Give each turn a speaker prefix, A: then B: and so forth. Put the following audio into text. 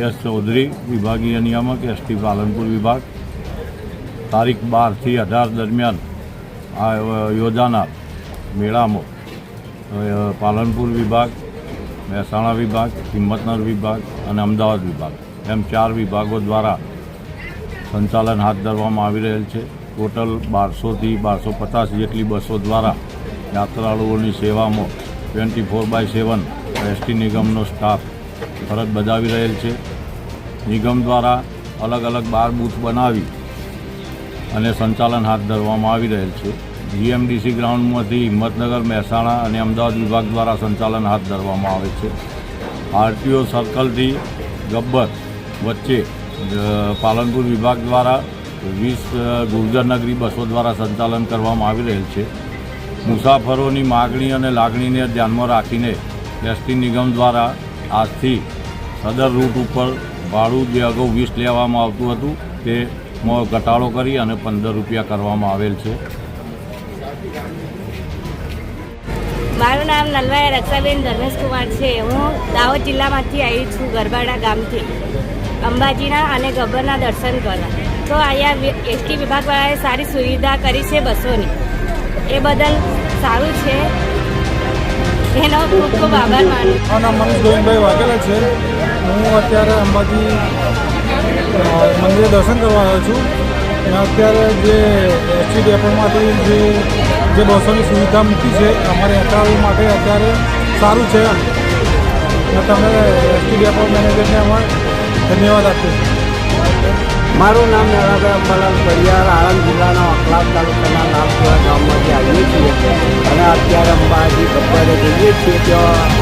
A: S Chaudhary વિભાગીય નિયામક ST Palanpur વિભાગ. તારીખ બારથી અઢાર દરમિયાન આ યોજાનાર મેળામાં પાલનપુર વિભાગ, મહેસાણા વિભાગ, હિંમતનગર વિભાગ અને અમદાવાદ વિભાગ. એમ ચાર વિભાગો દ્વારા સંચાલન હાથ ધરવામાં આવી રહેલ છે. ટોટલ બારસોથી બારસો પચાસ જેટલી બસો દ્વારા યાત્રાળુઓની સેવામાં twenty four by seven ST નિગમનો staff ફરજ બજાવી રહેલ છે. નિગમ દ્વારા અલગ અલગ બાર બૂથ બનાવી અને સંચાલન હાથ ધરવામાં આવી રહેલ છે. જીએમડીસી ગ્રાઉન્ડમાંથી હિંમતનગર, મહેસાણા અને અમદાવાદ વિભાગ દ્વારા સંચાલન હાથ ધરવામાં આવે છે. આરટીઓ સર્કલથી ગબ્બર વચ્ચે પાલનપુર વિભાગ દ્વારા વીસ ગુર્જર ગુર્જરનગરી બસો દ્વારા સંચાલન કરવામાં આવી રહેલ છે. મુસાફરોની માગણી અને લાગણીને ધ્યાનમાં રાખીને એસટી નિગમ દ્વારા આજથી સદર રૂટ ઉપર ભાડું જે અગાઉ વીસ લેવામાં આવતું હતું તેમાં ઘટાડો કરી અને પંદર રૂપિયા કરવામાં આવેલ છે.
B: મારું નામ નલવાયા રક્ષાબેન ધર્મેશકુમાર છે. હું દાહોદ જિલ્લામાંથી આવી છું, ગરબાડા ગામથી. અંબાજીના અને ગબ્બરના દર્શન કરવા. તો અહીંયા એસટી વિભાગવાળાએ સારી સુવિધા કરી છે બસોની. એ બદલ સારું છે. એનો ખૂબ ખૂબ આભાર માનું છું.
C: મારું નામ મનીષ ગોવિંદભાઈ વાઘેલા છે. હું અત્યારે અંબાજી મંદિરે દર્શન કરવા આવ્યો છું. અને અત્યારે જે એસટી ડેપોમાંથી જે જે બસોની સુવિધા મૂકી છે અમારે યાત્રાળુ માટે અત્યારે સારું છે. અને તમે એસટી ડેપો મેનેજરને અમારે ધન્યવાદ આપ્યો
D: મારું નામ નરાભાઈ અંબાલાલ પરિયાર આણંદ જિલ્લાના અખલાદ તાલુકાના નામપુરા ગામમાંથી આવીએ છીએ. અને અત્યારે અંબાજી